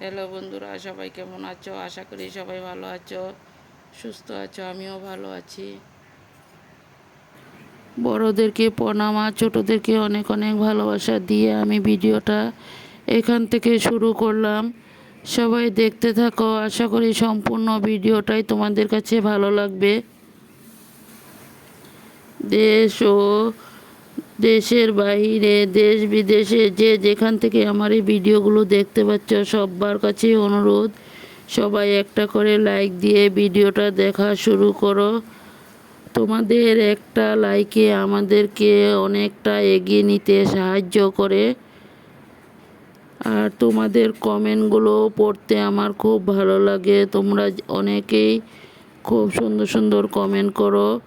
Hello বন্ধুরা, সবাই কেমন আছো? আশা করি সবাই ভালো আছো, সুস্থ আছো, আমিও ভালো আছি। বড়োদেরকে প্রণাম আর ছোটোদেরকে অনেক অনেক ভালোবাসা দিয়ে আমি ভিডিওটা এখান থেকে শুরু করলাম। সবাই দেখতে থাকো, আশা করি সম্পূর্ণ ভিডিওটাই তোমাদের কাছে ভালো লাগবে। দেশ ও দেশের বাইরে, দেশ বিদেশে যে যেখান থেকে আমার এই ভিডিওগুলো দেখতে পাচ্ছ সবার কাছে অনুরোধ, সবাই একটা করে লাইক দিয়ে ভিডিওটা দেখা শুরু করো। তোমাদের একটা লাইকে আমাদেরকে অনেকটা এগিয়ে নিতে সাহায্য করে। আর তোমাদের কমেন্টগুলো পড়তে আমার খুব ভালো লাগে। তোমরা অনেকেই খুব সুন্দর সুন্দর কমেন্ট করো।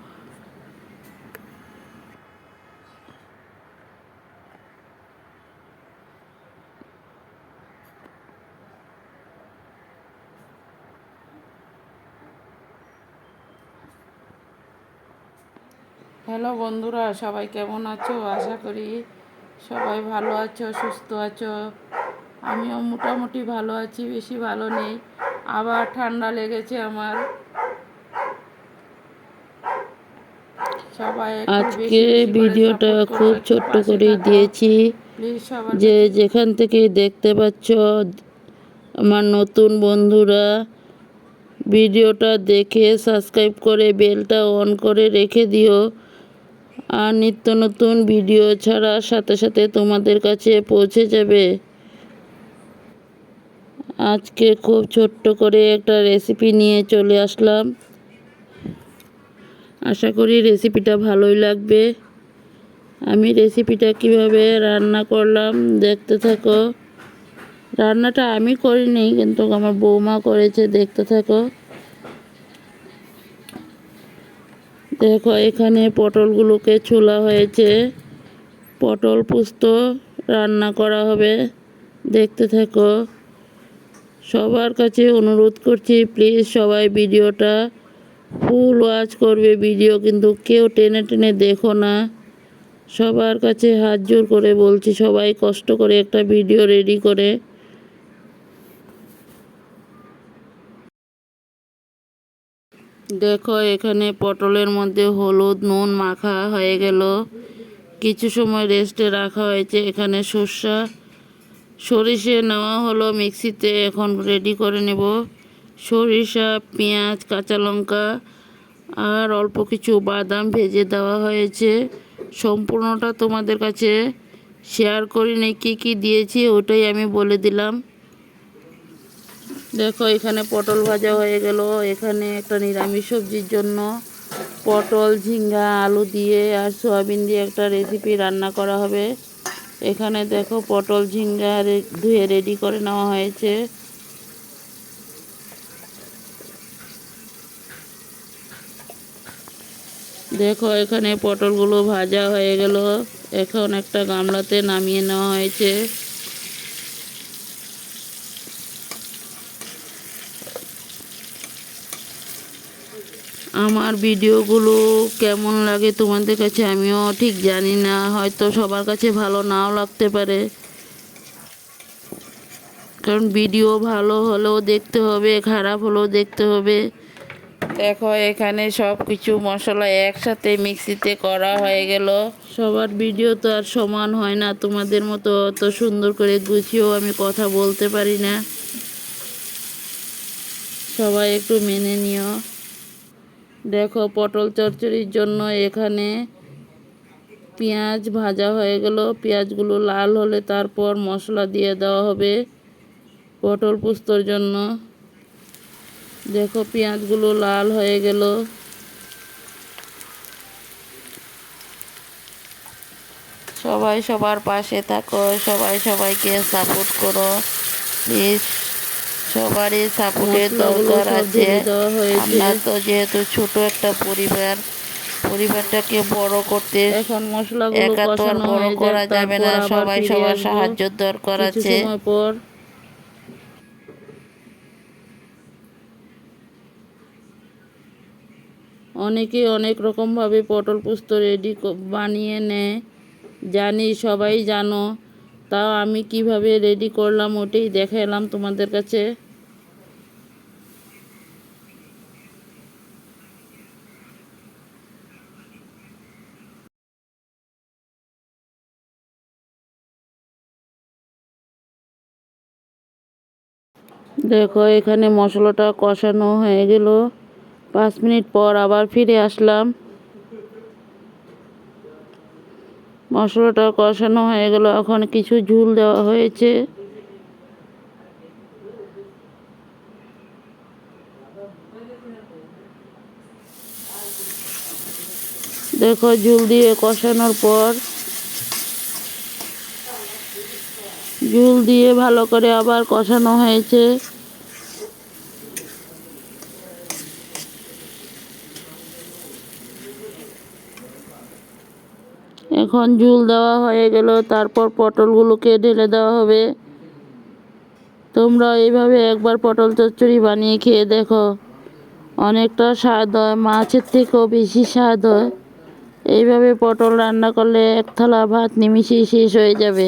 হ্যালো বন্ধুরা সবাই কেমন আছো? আশা করি সবাই ভালো আছো সুস্থ আছো। আমিও মোটামুটি ভালো আছি বেশি ভালো নেই। আবার ঠান্ডা লেগেছে আমার। সবাই আজকে ভিডিওটা খুব ছোট্ট করেই দিয়েছি যে যেখান থেকে দেখতে পাচ্ছ আমার নতুন বন্ধুরা ভিডিওটা দেখে সাবস্ক্রাইব করে বেলটা অন করে রেখে দিও। আর নিত্য নতুন ভিডিও ছাড়ার সাথে সাথে তোমাদের কাছে পৌঁছে যাবে। আজকে খুব ছোট্ট করে একটা রেসিপি নিয়ে চলে আসলাম। আশা করি রেসিপিটা ভালোই লাগবে। আমি রেসিপিটা কীভাবে রান্না করলাম দেখতে থাকো। রান্নাটা আমি করিনি, কিন্তু আমার বৌমা করেছে, দেখতে থাকো। দেখো, এখানে পটলগুলোকে ছোলা হয়েছে। পটল পুস্ত রান্না করা হবে। দেখতে থাকো। সবার কাছে অনুরোধ করছি প্লিজ সবাই ভিডিওটা ফুল ওয়াচ করবে। ভিডিও কিন্তু কেউ টেনে টেনে দেখো না। সবার কাছে হাত জোর করে বলছি, সবাই কষ্ট করে একটা ভিডিও রেডি করে। দেখো, এখানে পটলের মধ্যে হলুদ, নুন মাখা হয়ে গেল। কিছু সময় রেস্টে রাখা হয়েছে। এখানে সর্ষা সরিষে নেওয়া হলো মিক্সিতে। এখন রেডি করে নেব। সরিষা, পেঁয়াজ, কাঁচা লঙ্কা আর অল্প কিছু বাদাম ভেজে দেওয়া হয়েছে। সম্পূর্ণটা তোমাদের কাছে শেয়ার করিনি কী কী দিয়েছি ওটাই আমি বলে দিলাম। দেখো, এখানে পটল ভাজা হয়ে গেল। এখানে একটা নিরামিষ সবজির জন্য পটল, ঝিঙ্গা, আলু দিয়ে আর সয়াবিন দিয়ে একটা রেসিপি রান্না করা হবে। এখানে দেখো, পটল, ঝিঙ্গা ধুয়ে রেডি করে নেওয়া হয়েছে। দেখো, এখানে পটলগুলো ভাজা হয়ে গেল। এখন একটা গামলাতে নামিয়ে নেওয়া হয়েছে। আমার ভিডিওগুলো কেমন লাগে তোমাদের কাছে আমিও ঠিক জানি না, হয়তো সবার কাছে ভালো নাও লাগতে পারে। কারণ ভিডিও ভালো হলেও দেখতে হবে, খারাপ হলেও দেখতে হবে। দেখো, এখানে সব কিছু মশলা একসাথে মিক্সিতে করা হয়ে গেল। সবার ভিডিও তো আর সমান হয় না, তোমাদের মতো অত সুন্দর করে গুছিয়েও আমি কথা বলতে পারি না। সবাই একটু মেনে নিও। দেখো, পটল চচ্চড়ির জন্য এখানে পেঁয়াজ ভাজা হয়ে গেল। পেঁয়াজগুলো লাল হলে তারপর মশলা দিয়ে দেওয়া হবে পটল পোস্তর জন্য। দেখো, পেঁয়াজগুলো লাল হয়ে গেল। সবাই সবার পাশে থাকো, সবাই সবাইকে সাপোর্ট করো। প্লিজ সবারই সাপোর্টের দরকার আছে। আমরা তো যেহেতু ছোট একটা পরিবার পরিবারটাকে বড় করতে এখন মশলাগুলো একা তো আর বড় করা যাবে না। সবাই সবার সাহায্যের দরকার আছে। অনেকে অনেক রকমভাবে পটল পোস্ত রেডি বানিয়ে নেয়। জানি সবাই জানো। তাও আমি কীভাবে রেডি করলাম ওটাই দেখালাম তোমাদের কাছে। দেখো, এখানে মশলাটা কষানো হয়ে গেল। পাঁচ মিনিট পর আবার ফিরে আসলাম। মশলাটা কষানো হয়ে গেল, এখন কিছু ঝুল দেওয়া হয়েছে। দেখো ঝুল দিয়ে কষানোর পর, ঝুল দিয়ে ভালো করে আবার কষানো হয়েছে। এখন ঝুল দেওয়া হয়ে গেল, তারপর পটলগুলোকে ঢেলে দেওয়া হবে। তোমরা এইভাবে একবার পটল চচ্চড়ি বানিয়ে খেয়ে দেখো। অনেকটা স্বাদ হয়, মাছের থেকেও বেশি স্বাদ হয়। এইভাবে পটল রান্না করলে এক থালা ভাত নিমিশেই শেষ হয়ে যাবে।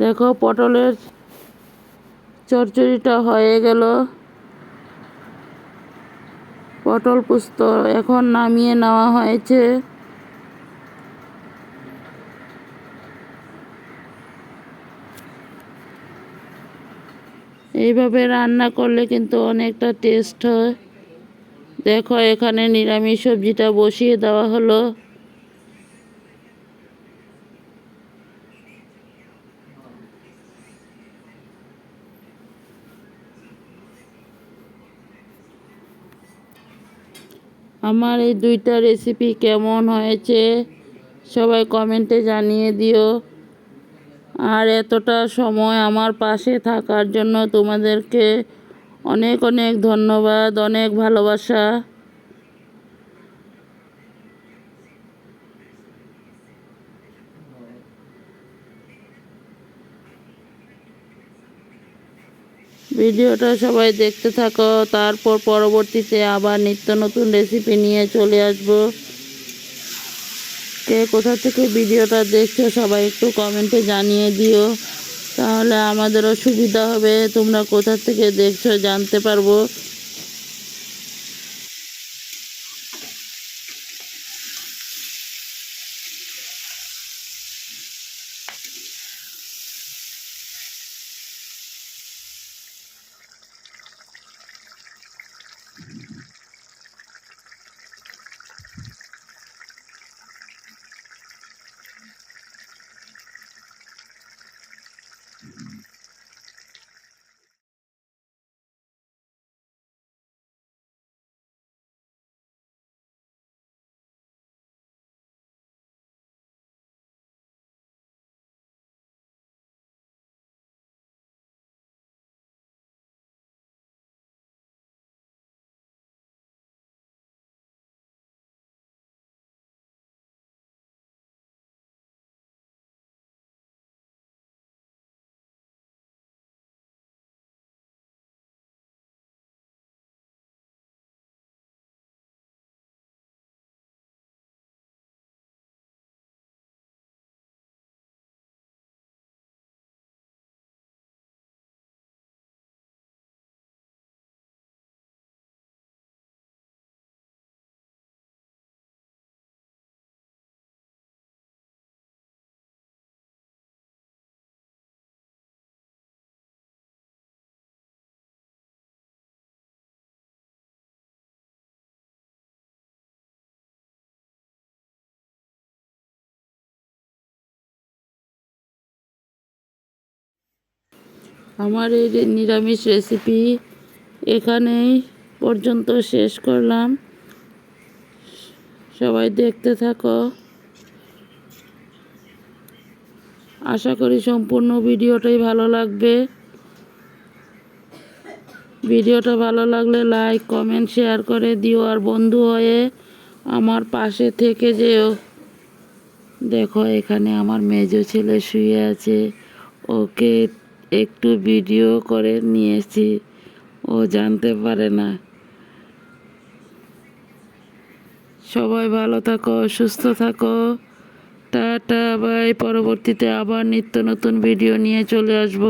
দেখো পটলের চচ্চড়িটা হয়ে গেল। পটল পুস্ত এখন নামিয়ে নেওয়া হয়েছে। এইভাবে রান্না করলে কিন্তু অনেকটা টেস্ট হয়। দেখো এখানে নিরামিষ সবজিটা বসিয়ে দেওয়া হলো। আমার এই দুইটা রেসিপি কেমন হয়েছে সবাই কমেন্টে জানিয়ে দিও। আর এতটা সময় আমার পাশে থাকার জন্য তোমাদেরকে অনেক অনেক ধন্যবাদ, অনেক ভালোবাসা। ভিডিওটা সবাই দেখতে থাকো, তারপর পরবর্তীতে আবার নিত্য নতুন রেসিপি নিয়ে চলে আসব। কে কোথা থেকে ভিডিওটা দেখছ সবাই একটু কমেন্টে জানিয়ে দিও। তাহলে আমাদেরও সুবিধা হবে, তোমরা কোথা থেকে দেখছ জানতে পারব। আমার এই নিরামিষ রেসিপি এখানেই পর্যন্ত শেষ করলাম। সবাই দেখতে থাকো। আশা করি সম্পূর্ণ ভিডিওটাই ভালো লাগবে। ভিডিওটা ভালো লাগলে লাইক কমেন্ট শেয়ার করে দিও। আর বন্ধু হয়ে আমার পাশে থেকে যেও। দেখো এখানে আমার মেজো ছেলে শুয়ে আছে। ওকে একটু ভিডিও করে নিয়েছি। ও জানতে পারে না। সবাই ভালো থাকো, সুস্থ থাকো। Tata, bye. পরবর্তীতে আবার নিত্য নতুন ভিডিও নিয়ে চলে আসব।